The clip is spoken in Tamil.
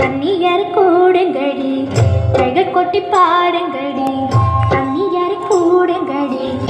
தண்ணியர் கூடுங்கடி. அழக கொட்டி பாடுங்கடி. தண்ணியர் கூடுங்கடி.